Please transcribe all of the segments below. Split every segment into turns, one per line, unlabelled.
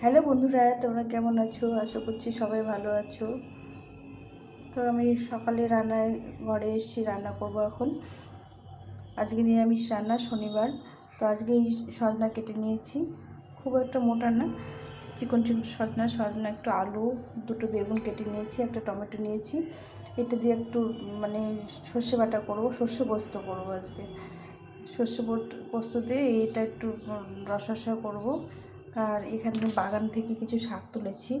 Hello বন্ধুরা তোমরা কেমন আছো? আশা করছি সবাই ভালো আছো। তো আমি সকালে রান্নায় ঘরে এসেছি রান্না করব এখন। আজকে নিরামিষ রান্না শনিবার। তো আজকে এই সজনা কেটে নিয়েছি। খুব একটা মোটা না চিকন চিকন সজনা সজনা একটু আলু দুটো বেগুন কেটে নিয়েছি একটা টমেটো নিয়েছি। এটা দিয়ে একটু মানে সর্ষে বাটা করব সর্ষে পোস্ত করব আজকে। সর্ষে পোস্ত দিয়ে এটা একটু উম, রসা করব। আর এখানে বাগান থেকে কিছু শাক তুলেছি।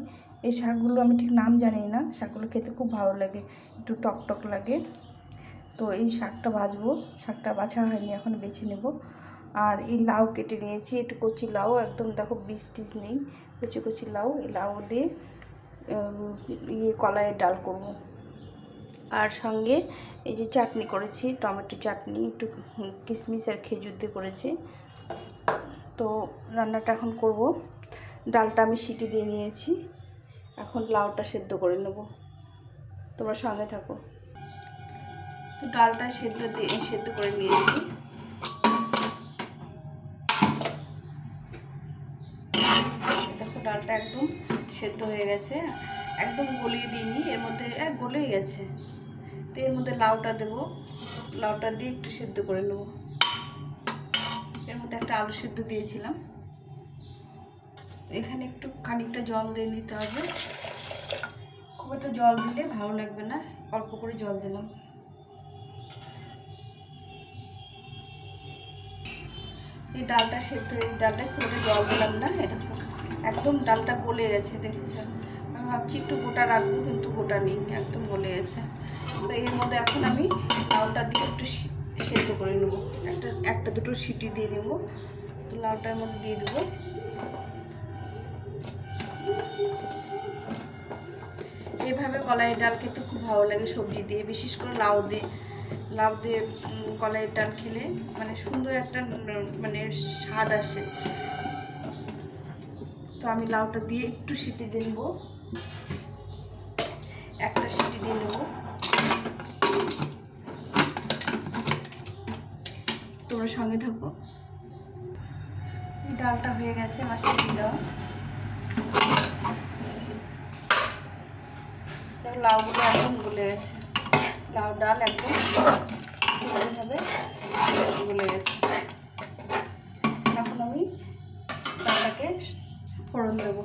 এই শাকগুলো আমি ঠিক নাম জানি না, শাকগুলো খেতে খুব ভালো লাগে, একটু টক টক লাগে। তো এই শাকটা ভাজবো, শাকটা বাছা হয়নি, এখন বেছে নেব। আর এই লাউ কেটে নিয়েছি, একটু কচি লাউ, একদম দেখো বীজ টিজ নেই, কচি কচি লাউ, এই লাউ দিয়ে ইয়ে কলাইয়ের ডাল করব। আর সঙ্গে এই যে চাটনি করেছি, টমেটো চাটনি, একটু কিশমিশ আর খেজুর দিয়ে করেছি। তো রান্নাটা এখন করব। ডালটা আমি সিটি দিয়ে নিয়েছি। এখন লাউটা সেদ্ধ করে নেব। তোমরা সঙ্গে থাকো। তো ডালটা সেদ্ধ দিয়ে, সেদ্ধ করে নিয়েছি। দেখো ডালটা একদম সেদ্ধ হয়ে গেছে। একদম গলিয়ে দিইনি, এর মধ্যে এক গলেই গেছে। তো এর মধ্যে লাউটা দেবো। লাউটা দিয়ে একটু সেদ্ধ করে নেব। মধ্যে একটা আলু সেদ্ধ দিয়েছিলাম। এখানে একটু খানিকটা জল দিয়ে নিতে হবে। খুব একটা জল দিলে ভালো লাগবে না, অল্প করে জল দিলাম। এই ডালটা সেদ্ধ, এই ডালটা খুব একটা জল দিলাম না, এটা একদম ডালটা গলে গেছে দেখেছ আমি ভাবছি একটু গোটা রাখব, কিন্তু গোটা নেই, একদম গলে গেছে। তো এর মধ্যে এখন আমি লাউটা দিয়ে একটু সেদ্ধ করে নেব। একটা একটা দুটো সিটি দিয়ে দেবো। তো লাউটার মধ্যে দিয়ে দেবো। এইভাবে কলাইয়ের ডাল খেতে খুব ভালো লাগে সবজি দিয়ে, বিশেষ করে লাউ দিয়ে। লাউ দিয়ে কলাইয়ের ডাল খেলে মানে সুন্দর একটা মানে স্বাদ আসে। তো আমি লাউটা দিয়ে একটু সিটি দিয়ে নেব। একটা সিটি দিয়ে নেব। তোমরা সঙ্গে থাকো এই ডালটা হয়ে গেছে সিটি দেওয়া দেখো লাউগুলো একদম গলে গেছে। লাউ ডাল একদম ভাবে গলে গেছে। এখন আমি ডালটাকে ফোড়ন দেবো।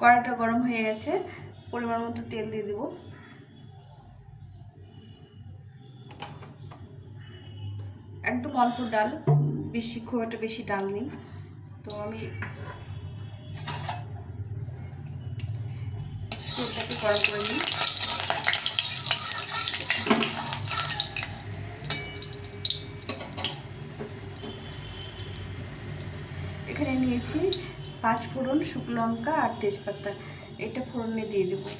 কড়াটা গরম হয়ে গেছে, পরিমাণ মতো তেল দিয়ে দেবো। একদম অল্প ডাল, বেশি, খুব একটা বেশি ডাল নেই। তো আমি তেলটাকে গরম করে নিই। এখানে নিয়েছি পাঁচ ফোড়ন শুকনো লঙ্কা আর তেজপাতা। এটা ফোড়নে দিয়ে দেবো।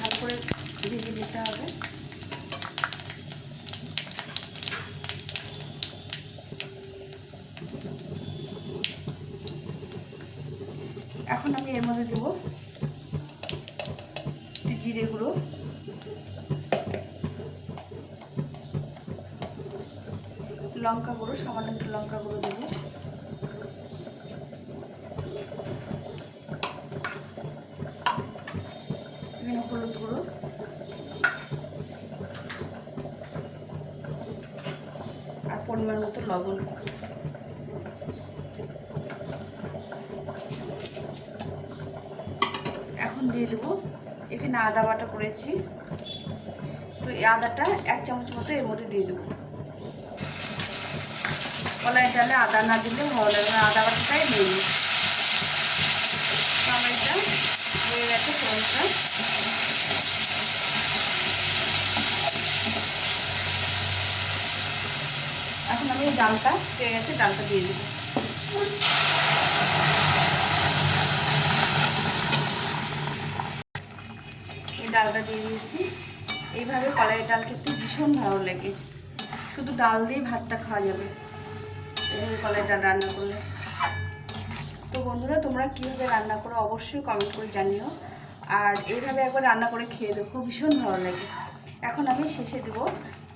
ভালো করে ভেজে দিতে হবে এখন আমি এর মধ্যে দেবো জিরে গুঁড়ো লঙ্কা গুঁড়ো, সামান্য একটু লঙ্কা গুঁড়ো দেবো। হলুদ গুঁড়ো। আর পরিমাণ মতো লবণ এখন দিয়ে দেবো। এখানে আদা বাটা করেছি। তো এই আদাটা এক চামচ মতো এর মধ্যে দিয়ে দেবো। কলাই ডালে আদা না দিলে ভালো লাগবে আদা বাটাটাই নেই আমার হয়ে গেছে ফোনটা এখন আমি ডালটা পেয়ে গেছে ডালটা দিয়ে দেবো। ডালটা দিয়ে দিয়েছি। এইভাবে কলাইয়ের ডাল খেতে ভীষণ ভালো লাগে। শুধু ডাল দিয়ে ভাতটা খাওয়া যাবে। এইভাবে কলাইয়ের ডাল রান্না করলে। তো বন্ধুরা, তোমরা কীভাবে রান্না করো অবশ্যই কমেন্ট করে জানিও। আর এইভাবে একবার রান্না করে খেয়ে দেখো, ভীষণ ভালো লাগে। এখন আমি শেষে দেবো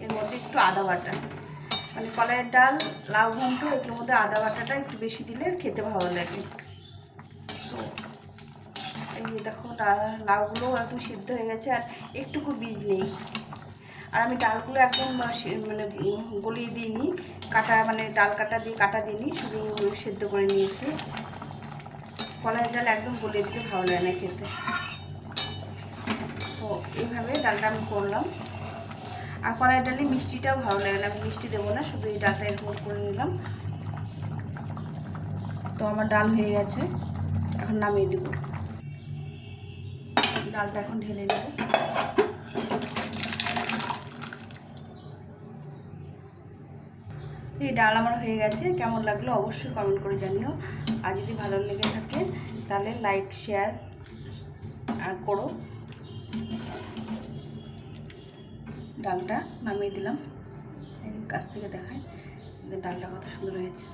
এর মধ্যে একটু আদা বাটা। মানে কলাইয়ের ডাল, লাউ ঘন্ট এগুলোর মধ্যে আদা বাটাটা একটু বেশি দিলে খেতে ভালো লাগে। দেখো লাউগুলো একদম সিদ্ধ হয়ে গেছে আর একটুকু বীজ নেই। আর আমি ডালগুলো একদম মানে গলিয়ে দিইনি। কাটা মানে ডাল কাটা দিয়ে কাটা দিইনি, শুধু সেদ্ধ করে নিয়েছি। কলাইয়ের ডাল একদম গলিয়ে দিলে ভালো লাগে না খেতে। তো এইভাবে ডালটা আমি করলাম। আর কলাই ডালে মিষ্টিটাও ভালো লাগে না, আমি মিষ্টি দেবো না, শুধু এই ডালটা এরকম করে নিলাম। তো আমার ডাল হয়ে গেছে, এখন নামিয়ে দেব। ডালটা এখন ঢেলে নেব। এই ডাল আমার হয়ে গেছে, কেমন লাগল অবশ্যই কমেন্ট করে জানিও। আর যদি ভালো লেগে থাকে, তাহলে লাইক শেয়ার আর করো। ডালটা নামিয়ে দিলাম। কাছ থেকে দেখায় ডালটা কত সুন্দর হয়েছে।